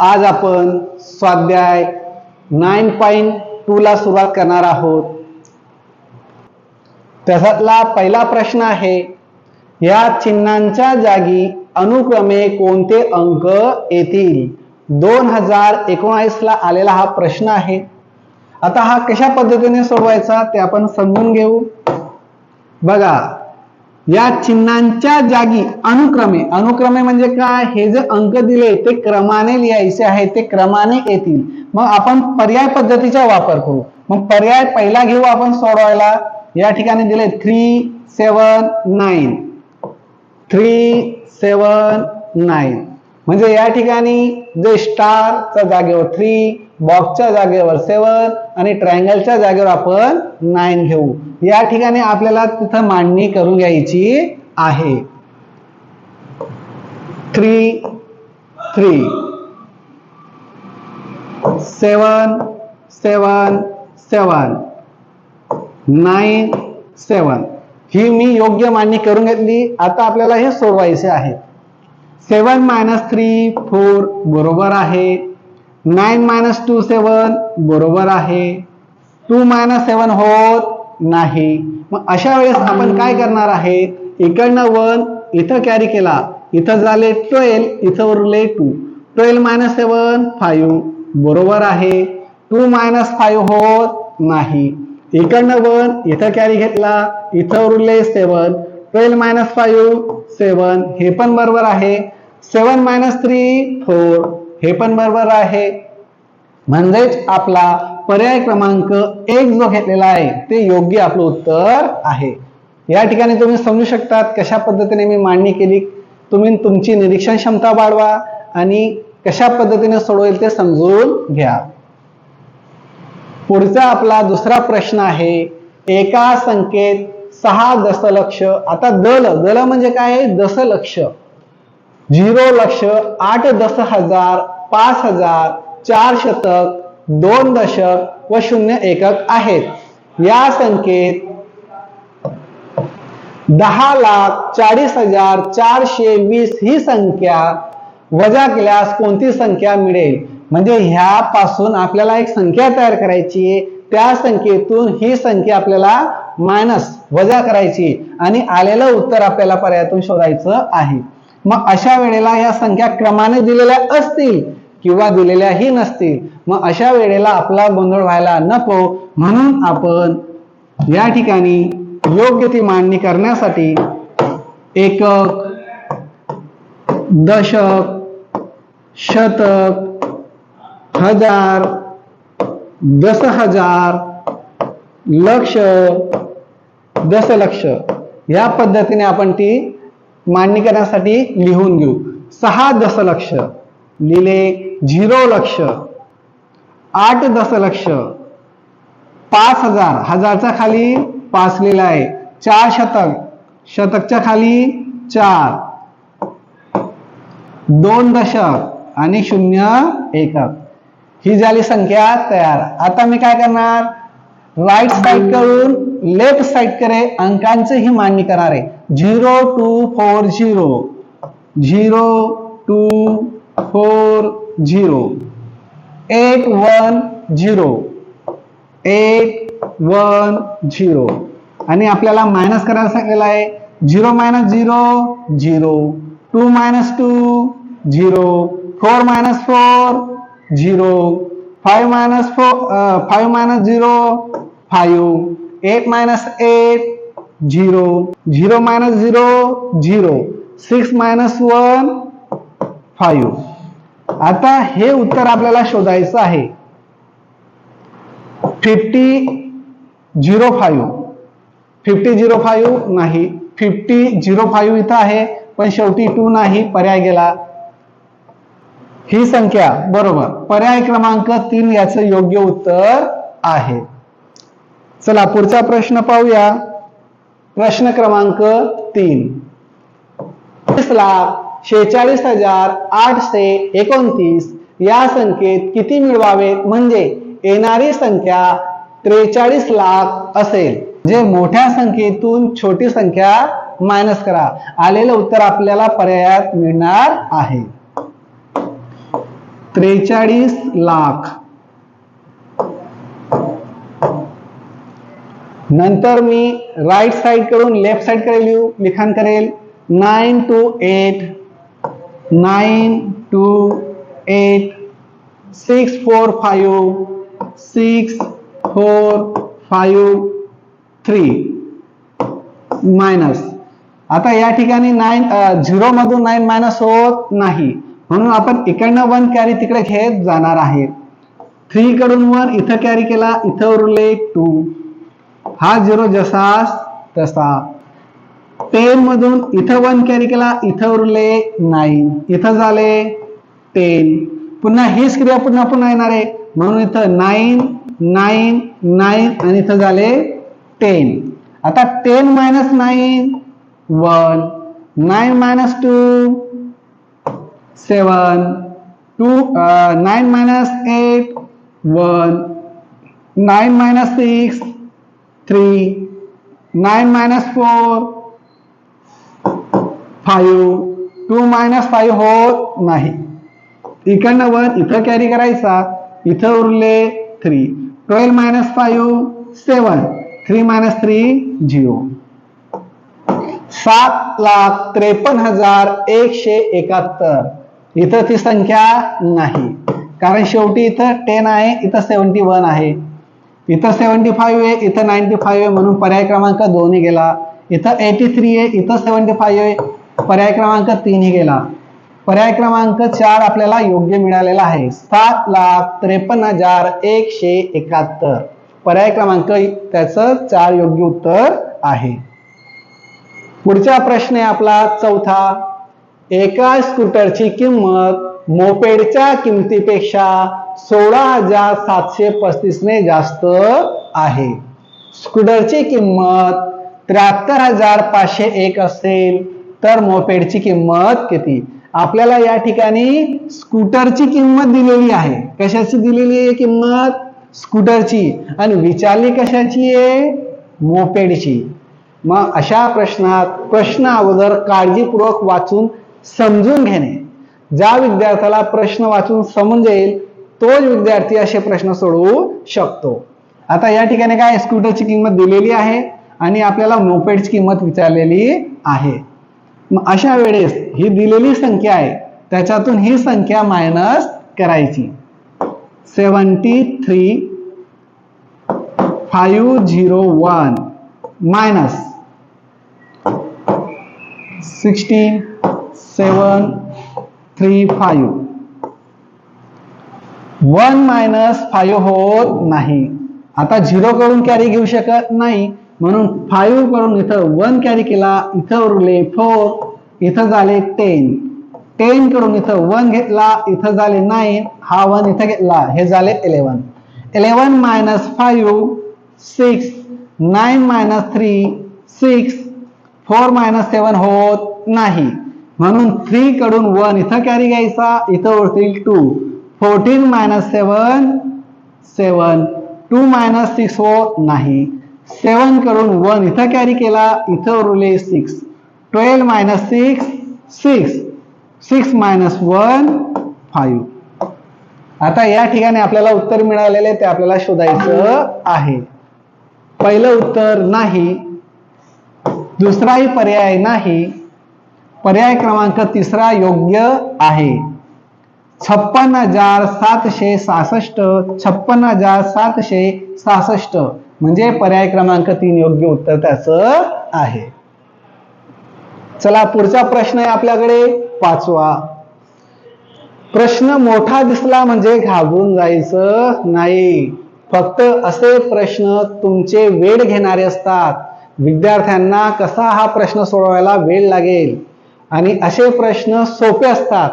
आज आपण स्वाध्याय नाईन पॉईंट टू ला सुरुवात करणार आहोत. त्याच्यातला पहिला प्रश्न आहे या चिन्हांच्या जागी अनुक्रमे कोणते अंक येतील? दोन हजार एकोणावीस ला आलेला हा प्रश्न आहे. आता हा कशा पद्धतीने सोडवायचा ते आपण समजून घेऊ. बघा या चिन्हांच्या जागी अनुक्रमे. अनुक्रमे म्हणजे काय? हे जे अंक दिले ते क्रमाने लिहायचे आहे ते क्रमाने येतील. मग आपण पर्याय पद्धतीचा वापर करू. मग पर्याय पहिला घेऊ आपण सोडवायला. या ठिकाणी दिले three seven nine three seven nine म्हणजे या ठिकाणी जे स्टारच्या जागेवर थ्री बॉक्सच्या जागेवर सेवन आणि ट्रायंगलच्या जागेवर आपण नाईन घेऊ. या ठिकाणी आपल्याला तिथं मांडणी करून घ्यायची आहे. Three three seven seven seven nine seven ही मी योग्य मांडणी करून घेतली. आता आपल्याला हे सोडवायचे आहे सेवन मायनस थ्री फोर बरोबर आहे. नाईन मायनस टू सेवन बरोबर आहे. टू मायनस सेवन होत नाही. मग अशा वेळेस आपण काय करणार आहे इकडनं वन इथं कॅरी केला. इथं झाले ट्वेल्व इथं उरले two twelve minus seven five बरोबर आहे. टू मायनस फाईव्ह होत नाही. इकडनं वन इथं कॅरी घेतला. इथं उरले seven. Twelve minus five seven. हे पण बरोबर आहे. सेवन मायनस थ्री फोर हे पण बरोबर आहे. म्हणजेच आपला पर्याय क्रमांक एक जो घेतलेला आहे ते योग्य आपलं उत्तर आहे. या ठिकाणी तुम्ही समजू शकतात कशा पद्धतीने मी मांडणी केली. तुम्ही तुमची निरीक्षण क्षमता वाढवा आणि कशा पद्धतीने सोडवेल ते समजून घ्या. पुढचा आपला दुसरा प्रश्न आहे एका संख्येत सहा दशलक्ष आता दल दल म्हणजे काय? दशलक्ष. झिरो लक्ष आठ दस हजार पाच हजार चार शतक दोन दशक व शून्य एकक आहेत. या संख्येत दहा लाख चाळीस हजार चारशे वीस ही संख्या वजा केल्यास कोणती संख्या मिळेल? म्हणजे ह्यापासून आपल्याला एक संख्या तयार करायची आहे. त्या संख्येतून ही संख्या आपल्याला मायनस वजा करायची आणि आलेलं उत्तर आपल्याला पर्यायातून शोधायचं आहे. मग अशा वेळेला या संख्या क्रमाने दिलेल्या असतील किंवा दिलेल्याही नसतील मग अशा वेळेला आपला गोंधळ व्हायला नको. म्हणून आपण या ठिकाणी योग्य ती मांडणी करण्यासाठी एकक दशक शतक हजार दस हजार लक्ष दशलक्ष या पद्धतीने आपण ती मांडणी करण्यासाठी लिहून घेऊ. सहा दशलक्ष. लिहिले झिरो लक्ष. आठ दशलक्ष. पाच हजार. हजारच्या खाली पाच लिहिला आहे. चार शतक. शतकच्या खाली चार. दोन दशक आणि शून्य एकक. ही झाली संख्या तयार. आता मी काय करणार? राईट साईडकडून लेफ्ट साईडकडे अंकांची ही मांडणी करणार आहे. Zero two four zero zero two four zero eight one zero eight one zero आणि आपल्याला मायनस करायला सांगितलेलं आहे. Zero minus zero zero two minus two zero four minus four zero five minus four five minus zero five eight minus eight zero. Zero minus zero zero. Six minus one five. आता हे उत्तर आपल्याला शोधायचं आहे. Fifty zero five. Fifty zero five नाही. Fifty zero five इथं आहे पण शेवटी टू नाही पर्याय गेला. ही संख्या बरोबर. पर्याय क्रमांक तीन याचं योग्य उत्तर आहे. चला पुढचा प्रश्न पाहूया. प्रश्न क्रमांक तीन. लाख शेचाळीस हजार आठशे एकोणतीस या संख्येत किती मिळवावेत म्हणजे येणारी संख्या त्रेचाळीस लाख असेल. जे मोठ्या संख्येतून छोटी संख्या मायनस करा. आलेलं उत्तर आपल्याला पर्यायात मिळणार आहे. त्रेचाळीस लाख. नंतर मी राईट साइडकडून लेफ्ट साइडकडे लिहू लिखाण करेल. Nine two eight nine two eight six four five six four five three minus आता या ठिकाणी नाईन झिरो मधून नाईन मायनस होत नाही. म्हणून आपण इकडनं वन कॅरी तिकडे घेत जाणार आहे. थ्री कडून वन इथं कॅरी केला इथं उरले टू हा झिरो जसास तसा. टेन मधून इथं वन कॅरी केला इथं उरले नाईन. इथं झाले टेन. पुन्हा हीच क्रिया पुन्हा पुन्हा येणार आहे. म्हणून इथं नाईन नाईन नाईन आणि इथं झाले टेन. आता ten minus nine one. Nine minus two seven. Two nine minus eight one. Nine minus six three nine minus four five two minus five होत नाही. इकडनं वन इथं कॅरी करायचा इथं उरले three twelve minus five seven three minus three zero सात लाख त्रेपन्न हजार एकशे एकाहत्तर. इथं ती संख्या नाही. कारण शेवटी इथं टेन आहे इथं सेवन्टी वन आहे. इथं सेवन्टी फाईव्ह आहे इथं नाईन्टी फाईव्ह आहे म्हणून पर्याय क्रमांक दोन्ही गेला. इथं एटी थ्री आहे इथं सेवन्टी फाईव्ह आहे पर्याय क्रमांक तीनही गेला. पर्याय क्रमांक चार आपल्याला योग्य मिळालेला आहे. सात लाख त्रेपन्न हजार एकशे एकाहत्तर. पर्याय क्रमांक त्याचं चार योग्य उत्तर आहे. पुढचा प्रश्न आहे आपला चौथा. एका स्कूटरची किंमत मोपेडच्या किमतीपेक्षा सोळा हजार सातशे पस्तीसने जास्त आहे. स्कूटरची किंमत त्र्याहत्तर हजार पाचशे एक असेल तर मोपेडची किंमत किती? आपल्याला या ठिकाणी स्कूटरची किंमत दिलेली आहे. कशाची दिलेली आहे किंमत? स्कूटरची. आणि विचारली कशाची आहे? मोपेडची. मग अशा प्रश्नात प्रश्न अगोदर काळजीपूर्वक वाचून समजून घेणे. ज्या विद्यार्थ्याला प्रश्न वाचून समजेल तोच विद्यार्थी असे प्रश्न सोडवू शकतो. आता या ठिकाणी काय स्कूटरची किंमत दिलेली आहे आणि आपल्याला मोपेडची किंमत विचारलेली आहे. मग अशा वेळेस ही दिलेली संख्या आहे त्याच्यातून ही संख्या मायनस करायची. Seventy three five zero one minus sixteen seven three five one minus five होत नाही. आता झिरो कडून कॅरी घेऊ शकत नाही. म्हणून फाईव्हकडून इथं वन कॅरी केला इथं उरले फोर इथं झाले टेन. टेन कडून इथं वन घेतला इथं झाले नाईन हा वन इथं घेतला हे झाले eleven eleven minus five six. Nine minus three six. Four minus seven होत नाही. म्हणून थ्री कडून वन इथं कॅरी घ्यायचा इथं उरतील two. Fourteen minus seven seven. Two minus six होत नाही. सेवनकडून वन इथं कॅरी केला इथं उरले six. Twelve minus six six. Six minus one five. आता या ठिकाणी आपल्याला उत्तर मिळालेले ते आपल्याला शोधायचं आहे. पहिलं उत्तर नाही. दुसराही पर्याय नाही. पर्याय क्रमांक तिसरा योग्य आहे. छप्पन हजार सातशे सहासष्ट छप्पन हजार सातशे सहासष्ट. म्हणजे पर्याय क्रमांक तीन योग्य उत्तर त्याचं आहे. चला पुढचा प्रश्न आहे आपल्याकडे. पाचवा. प्रश्न मोठा दिसला म्हणजे घाबरून जायचं नाही. फक्त असे प्रश्न तुमचे वेळ घेणारे असतात. विद्यार्थ्यांना कसा हा प्रश्न सोडवायला वेळ लागेल? आणि असे प्रश्न सोपे असतात.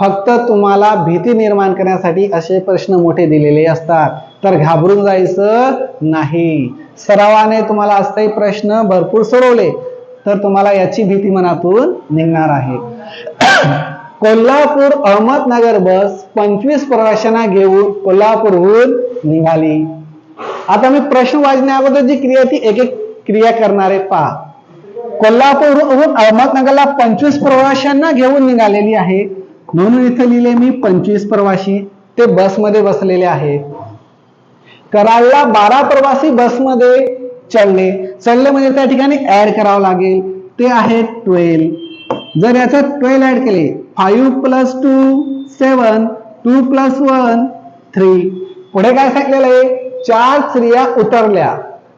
फक्त तुम्हाला भीती निर्माण करण्यासाठी असे प्रश्न मोठे दिलेले असतात. तर घाबरून जायचं नाही. सरावाने तुम्हाला असे प्रश्न भरपूर सोडवले तर तुम्हाला याची भीती मनातून निघणार आहे. कोल्हापूर अहमदनगर बस पंचवीस प्रवाशांना घेऊन कोल्हापूरहून निघाली. आता मी प्रश्न वाचण्या अगोदर जी क्रिया ती एक एक क्रिया करणारे पहा. कोल्हापूरहून अहमदनगरला पंचवीस प्रवाशांना घेऊन निघालेली आहे. म्हणून इथे लिहिले मी पंचवीस प्रवासी ते बसमध्ये बसलेले आहेत. कराडला बारा प्रवासी बसमध्ये चढले चढले म्हणजे त्या ठिकाणी ऍड करावं लागेल. ते आहेत ट्वेल्व जर याच्यात ट्वेल्व ऍड केले five plus two seven two plus one three पुढे काय सांगितलेलं आहे? चार स्त्रिया उतरल्या.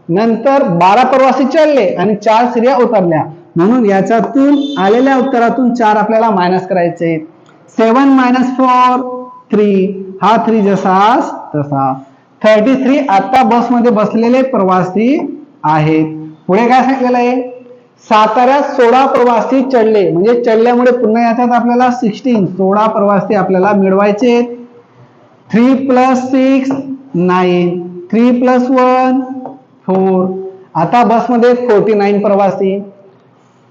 नंतर बारा प्रवासी चढले आणि चार स्त्रिया उतरल्या. म्हणून याच्यातून आलेल्या उत्तरातून चार आपल्याला मायनस करायचे सेवन मायनस फोर थ्री. हा थ्री जसा तसा. थर्टी थ्री आता बसमध्ये बसलेले प्रवासी आहेत. पुढे काय सांगितलेलं आहे? साताऱ्यात सोळा प्रवासी चढले. म्हणजे चढल्यामुळे पुन्हा याच्यात आपल्याला सिक्स्टीन सोळा प्रवासी आपल्याला मिळवायचे three plus six nine. Three plus one four. आता बसमध्ये फोर्टी नाईन प्रवासी.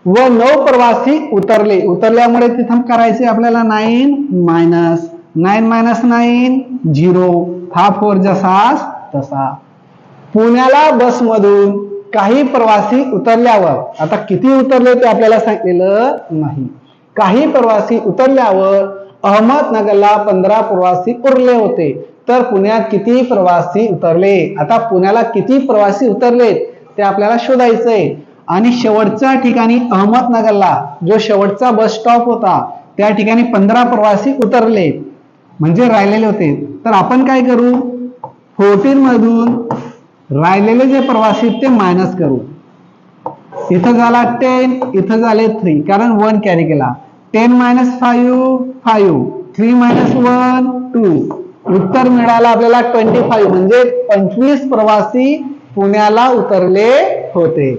व नऊ प्रवासी उतरले. उतरल्यामुळे तिथं करायचे आपल्याला nine minus nine minus nine zero हा फोर जसा तसा. पुण्याला बसमधून काही प्रवासी उतरल्यावर आता किती उतरले ते आपल्याला सांगितलेलं नाही. काही प्रवासी उतरल्यावर अहमदनगरला पंधरा प्रवासी उरले होते. तर पुण्यात किती प्रवासी उतरले? आता पुण्याला किती प्रवासी उतरले ते आपल्याला शोधायचंय. आणि शेवटच्या ठिकाणी अहमदनगरला जो शेवटचा बस स्टॉप होता त्या ठिकाणी पंधरा प्रवासी उतरले. म्हणजे राहिलेले होते. तर आपण काय करू? फोर्टीन मधून राहिलेले जे प्रवासी ते मायनस करू. इथं झाला टेन इथं झाले थ्री कारण वन कॅरी केला. Ten minus five five three minus one two उत्तर मिळालं आपल्याला ट्वेंटी फाईव्ह म्हणजे पंचवीस प्रवासी पुण्याला उतरले होते.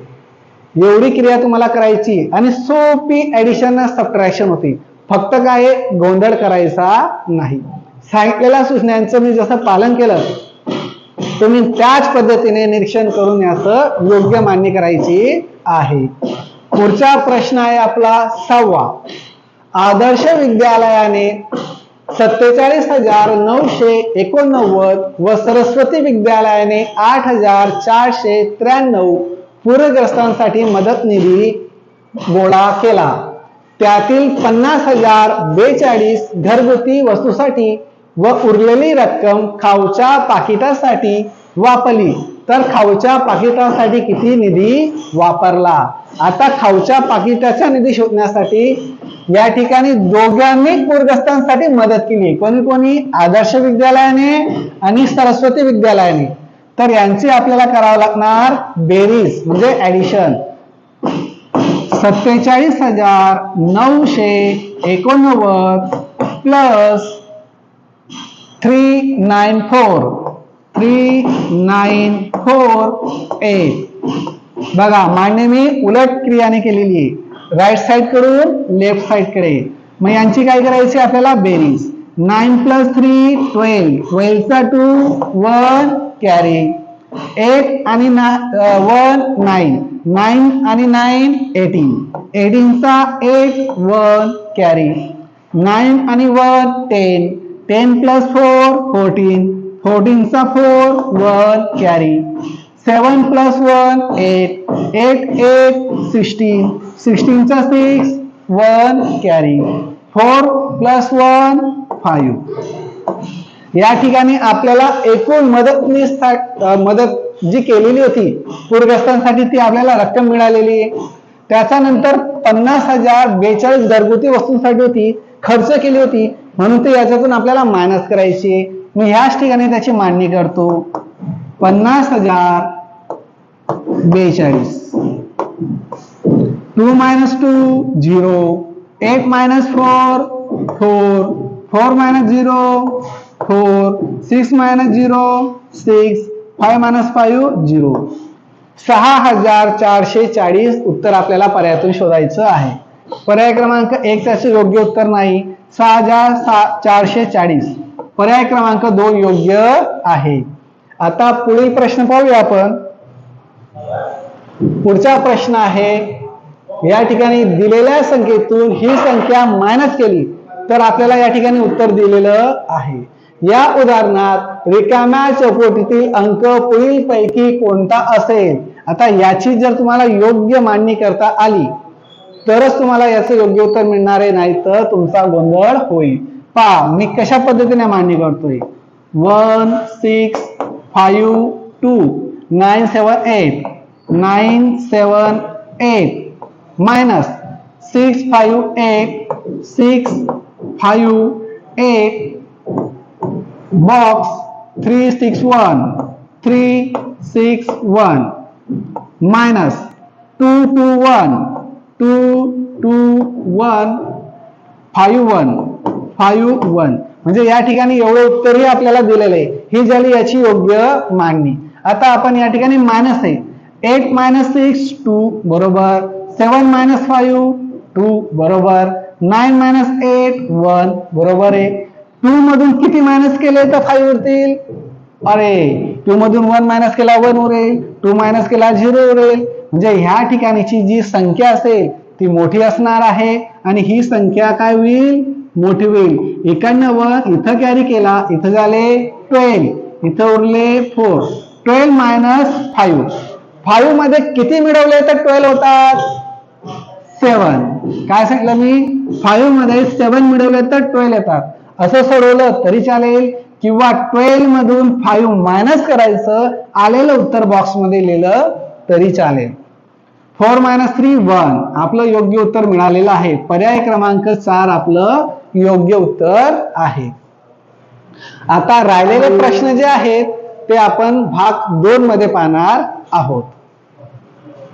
एवढी क्रिया तुम्हाला करायची आणि सोपी ऍडिशन सबट्रॅक्शन होती. फक्त काय गोंधळ करायचा नाही. सांगितलेल्या सूचनांचं मी जसं पालन केलं तुम्ही त्याच पद्धतीने निरीक्षण करून याचं योग्य मान्य करायची आहे. पुढचा प्रश्न आहे आपला सहावा. आदर्श विद्यालयाने सत्तेचाळीस हजार नऊशे एकोणनव्वद व सरस्वती विद्यालयाने आठ हजार चारशे त्र्याण्णव पूरग्रस्तांसाठी मदत निधी गोळा केला. त्यातील पन्नास हजार बेचाळीस घरगुती वस्तूसाठी व उरलेली रक्कम खाऊच्या पाकिटासाठी वापरली. तर खाऊच्या पाकिटासाठी किती निधी वापरला? आता खाऊच्या पाकिटाचा निधी शोधण्यासाठी या ठिकाणी दोघांनी पूरग्रस्तांसाठी मदत केली. कोणी कोणी आदर्श विद्यालयाने आणि सरस्वती विद्यालयाने. तर यांची आपल्याला करावं लागणार बेरीज म्हणजे ऍडिशन सत्तेचाळीस हजार नऊशे एकोणनव्वद plus three nine four three nine four eight बघा मांडणी मी उलट क्रियाने केलेली आहे. राईट साइडकडून लेफ्ट साइडकडे. मग यांची काय करायची आपल्याला बेरीज? नाईन प्लस थ्री ट्वेल्व ट्वेल्वचा टू वन कॅरी एट आणि वन नाईन नाईन आणि नाईन एटीन एटीनचा एट वन कॅरी नाईन आणि one ten ten plus four fourteen फोर्टीनचा four one carry seven plus one eight eight eight sixteen सिक्स्टीनचा six one carry four plus one five या ठिकाणी आपल्याला एकूण मदतनीस मदत जी केलेली होती पूरग्रस्तांसाठी ती आपल्याला रक्कम मिळालेली आहे. त्याच्यानंतर पन्नास हजार बेचाळीस घरगुती वस्तूंसाठी होती खर्च केली होती म्हणून ते याच्यातून आपल्याला मायनस करायची मी ह्याच ठिकाणी त्याची मांडणी करतो. पन्नास हजार बेचाळीस. Two minus two zero eight minus four four four minus zero four six minus zero six five minus five zero सहा हजार चारशे चाळीस उत्तर आपल्याला पर्यायातून शोधायचं आहे. पर्याय क्रमांक एक त्याचे योग्य उत्तर नाही. सहा हजार सा चारशे चाळीस. पर्याय क्रमांक दोन योग्य आहे. आता पुढील प्रश्न पाहूया आपण. पुढचा प्रश्न आहे या ठिकाणी दिलेल्या संख्येतून ही संख्या मायनस केली तर आपल्याला या ठिकाणी उत्तर दिलेलं आहे. या उदाहरणात रिकाम्या चौकटीतील अंक पुढील पैकी कोणता असेल? आता याची जर तुम्हाला योग्य मांडणी करता आली तरच तुम्हाला याचं योग्य उत्तर मिळणार आहे नाही तर तुमचा गोंधळ होईल. पहा मी कशा पद्धतीने मांडणी करतोय? One six five two nine seven eight. Nine seven eight. Minus six five eight. Six five eight. Box three six one three six one minus two two one two two one five one five one म्हणजे या ठिकाणी एवढं उत्तरही आपल्याला दिलेलं आहे. ही झाली याची योग्य मांडणी आता आपण या ठिकाणी मायनस आहे. एट मायनस सिक्स टू बरोबर. सेवन मायनस फाईव्ह टू बरोबर. नाईन मायनस एट वन बरोबर आहे. टू मधून किती मायनस केले तर फाईव्ह उरतील? अरे टू मधून वन मायनस केला वन उरेल टू मायनस केला झिरो उरेल. म्हणजे ह्या ठिकाणीची जी संख्या असेल ती मोठी असणार आहे. आणि ही संख्या काय होईल? मोठी होईल. इकडनं वन इथं कॅरी केला इथं झाले ट्वेल्व इथं उरले फोर ट्वेल्व मायनस फाईव्ह फाईव्हमध्ये किती मिळवले तर ट्वेल्व होतात? सेवन काय सांगितलं मी? फाईव्हमध्ये सेवन मिळवले तर ट्वेल्व येतात. असं सोडवलं तरी चालेल. किंवा ट्वेल्व मधून फाईव्ह मायनस करायचं आलेलं उत्तर बॉक्समध्ये लिहिलं तरी चालेल. फोर मायनस थ्री वन आपलं योग्य उत्तर मिळालेलं आहे. पर्याय क्रमांक चार आपलं योग्य उत्तर आहे. आता राहिलेले प्रश्न जे आहेत ते आपण भाग दोन मध्ये पाहणार आहोत.